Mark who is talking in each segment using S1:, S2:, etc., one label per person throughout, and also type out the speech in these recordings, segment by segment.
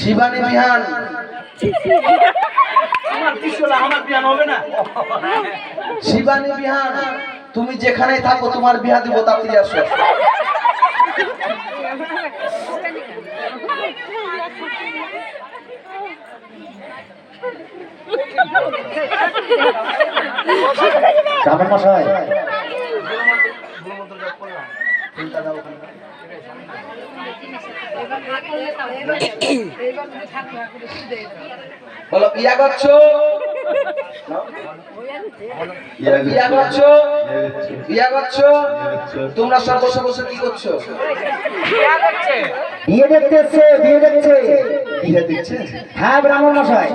S1: শিবানী বিহান। শিবানী বিহান তুমি যেখানে থাকো তোমার বিহা দিব তাড়াতাড়ি আসো।
S2: মশাই। বলো ইয়া করছ? ইয়া করছ? ইয়া করছ? তোমরা সব বসে বসে কি করছ? বিয়ে দেখতে এসছে বিয়ে দেখছে।
S1: বিয়ে দিচ্ছে
S2: হ্যাঁ ব্রাহ্মণ মশাই।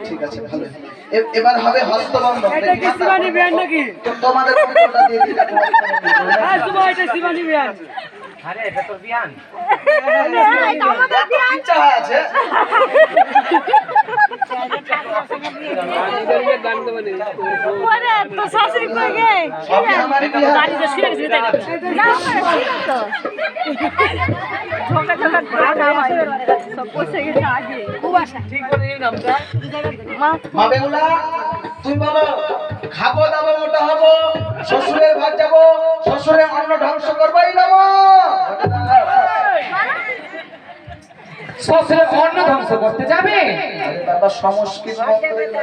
S1: ঠিক আছে ভালো। এবার হবে হস্তবন্ধন তো- তোমাদের পরিচয়টা দিয়ে দিই, দেখো হস্তবন্ধন।
S3: এটা তো বিয়ান।
S1: দেখো, ইচ্ছা হয়ে আছে।
S4: ওরে তো শাশুড়ি কই গে?
S1: সবই আমারই বিয়ে
S4: বাড়িতে শুয়ে গেছে তাই না তো। খুব
S1: তুমি বলো দাবো মোটা হব শ্বশুরের ঘর যাব শ্বশুরের অন্ন ধ্বংস করবোই না
S3: শ্বশুরের অন্ন ধ্বংস করতে যাবে?
S1: বাবা সংস্কৃত
S3: সংস্কৃত?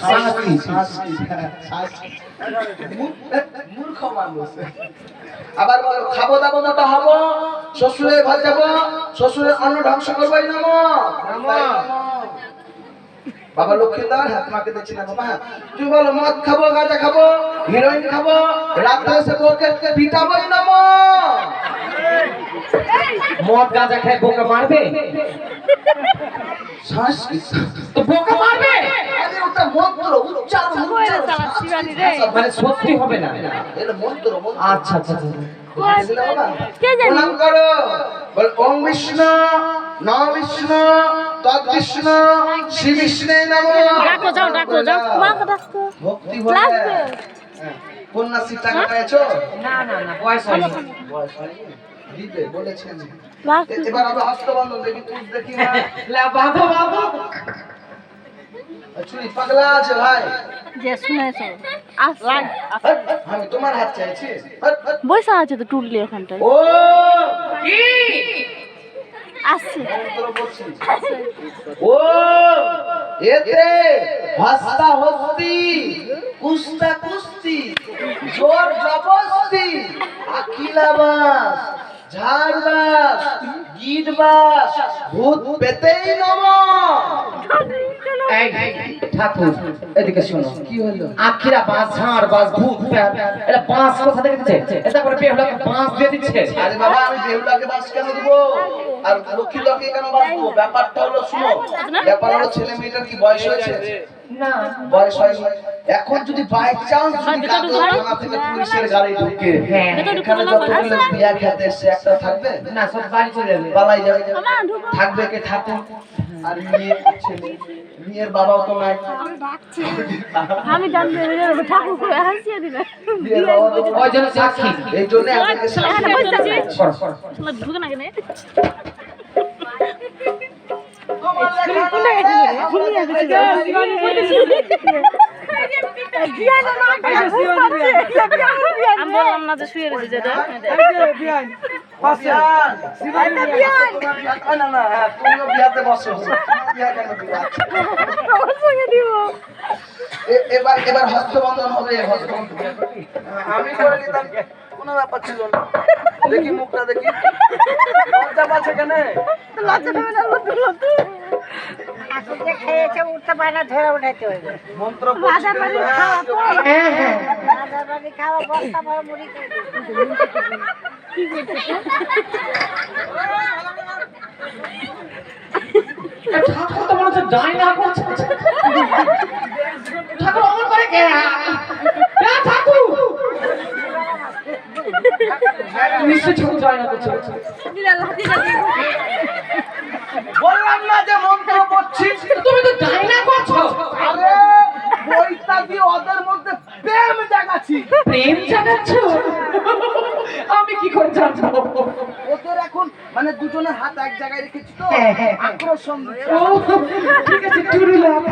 S1: সংস্কৃত, সংস্কৃত, সংস্কৃত। মূ- মূর্খ মানুষ। আবার বলো খাব দাবো মোটা হব শ্বশুরে ঘর যাব শ্বশুরে অন্ন ধ্বংস করবোই না বাবা লক্ষ্মীদার হাত মাকে দেখছি না বাবা। তুমি বলো মদ খাব গাঁজা খাব হিরোইন খাব রাত্রে এসে বউকে পিটাবোই না মা।
S3: মদ গাঁজা খেয়ে বোকা মারবে?
S1: সংস্কৃত
S3: তো বোকা মারবে?
S1: আরে ওটা মন্ত্র উচ্চারণ
S4: কই রে
S1: উচ্চারণ
S4: সারা শিবানী রে।
S3: মানে সত্যি হবে না।
S1: এটা মন্ত্র মন্ত্র।
S3: আচ্ছা আচ্ছা। আচ্ছা।
S1: বুঝলে বাবা?
S4: কে জানি?
S1: প্রণাম করো। বল ওম বিষ্ণু নম বিষ্ণু তৎ শ্রী বিষ্ণু নম।
S4: ডাকো যাও ডাকো যাও। মা ডাকো
S1: ভক্তি
S4: লাগবে।
S1: হ্যাঁ। টাকা পেয়েছ?
S3: না না না বয়স হয়নি।
S1: বয়স হয়নি? দিবে বলেছেন। এবার হবে দেখি তুই দেখি না।
S3: লা বাবু বাবু।
S1: চুরি পাগলা আছে ভাই।
S4: যে শুনেছো আস। লাগ
S1: হাট, আমি তোমার হাত চাইছি। হাট, হাট।
S4: বসে আছে তো টুললি ওখানটায়।
S1: ও!
S3: কি?
S4: আসছে।
S1: ও! এতে হস্তা হস্তি কুস্তা কুস্তি জোর জবস্তি আকিলাবাস। ঝাড়বাস গিটবাস ভূত পেতেই নম।
S3: ঠাকুর এদিকে শোনো।
S1: কি হলো?
S3: আখিরা বাস ঝাড় বাস ভূত এটা বাঁশ কোথা থেকে এটা করে বেহুলাকে বাঁশ দিয়ে দিচ্ছে।
S1: আরে বাবা আমি বেহুলাকে বাস কেন দেবো? আর লক্ষ্মী লক্ষ্মী কেন বাস দেবো ব্যাপারটা হলো শুনো। ব্যাপার হলো ছেলে মেয়েটার কি বয়স হয়েছে?
S3: না।
S1: বয়স হয়নি এখন যদি বাই চান্স যদি থানা থেকে পুলিশের গাড়ি ঢুকে
S3: হ্যাঁ।
S1: এখানে যতগুলো বিয়া খেতে এসছে একটা থাকবে?
S3: না সব বাড়ি চলে যাবে।
S1: পালাই যাবে। থাকবে কে ঠাকুর আর মেয়ে ছেলে মেয়ের বাবাও তো নাই।
S4: আমি জানতে ঠাকুর করে হাসিয়ে দিবে
S1: মেয়ের বাবা তো
S3: ওই জন্য সাক্ষী
S1: এই জন্য।
S4: ঢুকে না কেন আমি বললাম না যে শুয়ে রয়েছে
S1: এবার এবার হস্তবন্ধন হবে হস্তবন্ধন আমি করে নিতাম। কোনো ব্যাপার ছিল না। দেখি মুখটা দেখি। লজ্জা পাচ্ছে কেন
S5: খেয়েছে উঠতে পারে না ধরে উঠাইতে হইবে
S1: মন্ত্র পড়ছি। দেখো, হ্যাঁ,
S3: হ্যাঁ হ্যাঁ।
S5: খাওয়া বস্তা ভরে মুড়ি
S3: ঠাকুর তো মনে হচ্ছে করছে ঠাকুর অমন করে কে এ ঠাকুর না করছে
S1: বললাম না যে মন্ত্র পড়ছি।
S3: তুমি তো যাই করছ।
S1: আরে দিয়ে ওদের মধ্যে প্রেম জাগে জানাচ্ছি
S3: প্রেম জানাচ্ছ আমি কি করে জানব?
S1: ওদের এখন মানে দুজনের হাত এক জায়গায় রেখেছি তো
S3: হ্যাঁ, হ্যাঁ, হ্যাঁ।
S1: আকর্ষণ
S3: ঠিক আছে টুরুলাম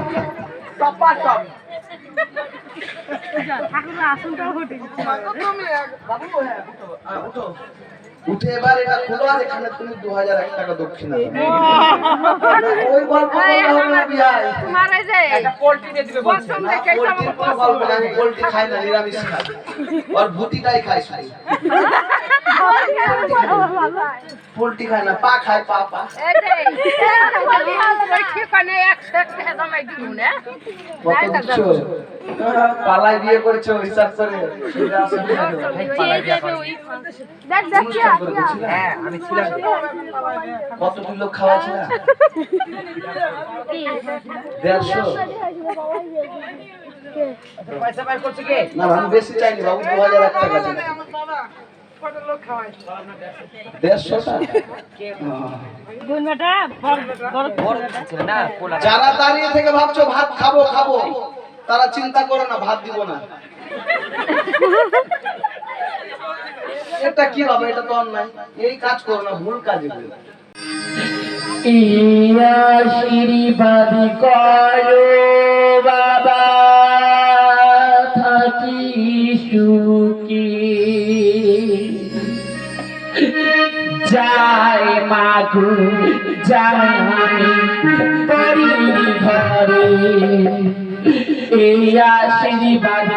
S1: টপা টপ
S4: ঠাকুরের আসনটাও ঘটে
S1: তুমি এক- বাবু হ্যাঁ উঠো এবার এটা খোলো আর এখানে তুমি দু হাজার এক টাকা দক্ষিণা ওই গল্প
S4: মারা যায়।
S3: একটা দিয়ে দিবে
S1: পোল্ট্রি খাই না নিরামিষ খাই। আর ভুটিটাই খাই শুধু পোল্ট্রি খায় না পা খায় পা পা। কত দিচ্ছ? পালাই বিয়ে করেছ হিসাব করে।
S3: আমি
S1: লোক খাওয়াছিল দেড়শো
S3: পয়সা বাইর করছে কে?
S1: না আমি বেশি চাইনি বাবু দু হাজার এক টাকা যারা দাঁড়িয়ে থেকে ভাবছ ভাত খাব খাব তারা চিন্তা করো না ভাত দিব না। এটা কি হবে? এটা তো অন্যায়। এই কাজ করো না ভুল কাজ।
S3: ইয়া আশীর্বাদ করো বাবা থাকি সুখী মাগু যায় আমি ঘরে এই আশীর্বাদ